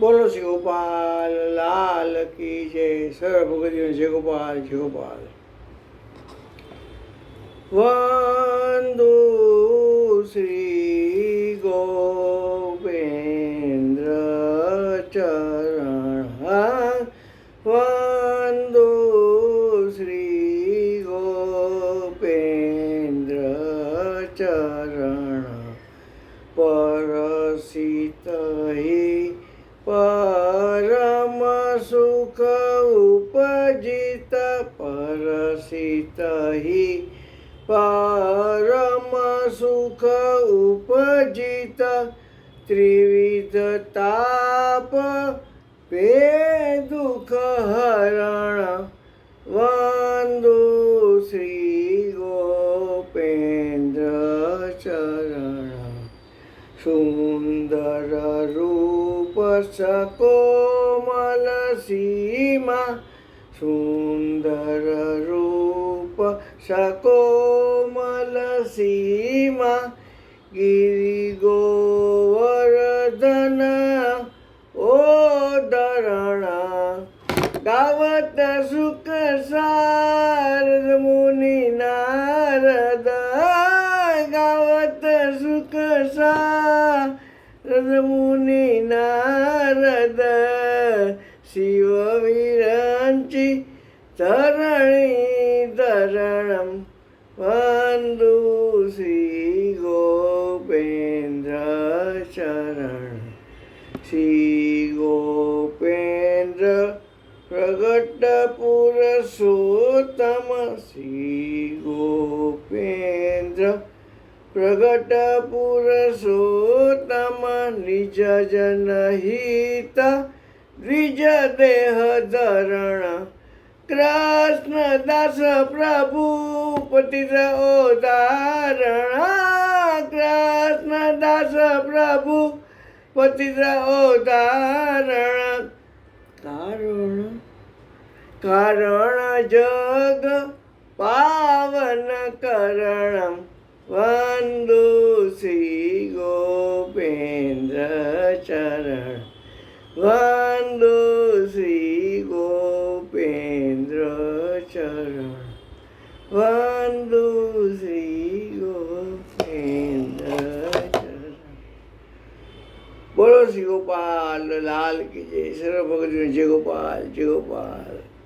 બોલો શ્રી ગોપાલ લાલ કી જય. સર ભગવતીઓ જય ગોપાલ જય ગોપાલ. વંદુ શ્રી ગોપેન્દ્ર ચરણ. વંદુ શ્રી ગોપેન્દ્ર ચરણ. પરસિત परम सुख उपजित परसित हि परम सुख उपजित त्रिविध ताप पे दुःख हरण सुंदर रूप सकोमल સુખ સારદ મુનિ નારદ શિવ વિરંચી ધરણી ધરણમ વંદુ શ્રી ગોપેન્દ્ર ચરણ શ્રી ગોપેન્દ્ર પ્રગટ પુરુષોત્તમ શ્રી ગોપેન્દ્ર प्रगट पुरुषोत्तम निज जनहित द्विज देह धरण कृष्ण दास प्रभु पतित उदाहरण कृष्ण दास प्रभु पतित उदाहरण कारण कारण जग पावन करणं वंदु श्री गोपेंद्र चरण। वंदु श्री गोपेंद्र चरण। वंदु श्री गोपेंद्र चरण। बोलो श्री गोपाल लाल की जय। सर्व भगत जय गोपाल जय गोपाल।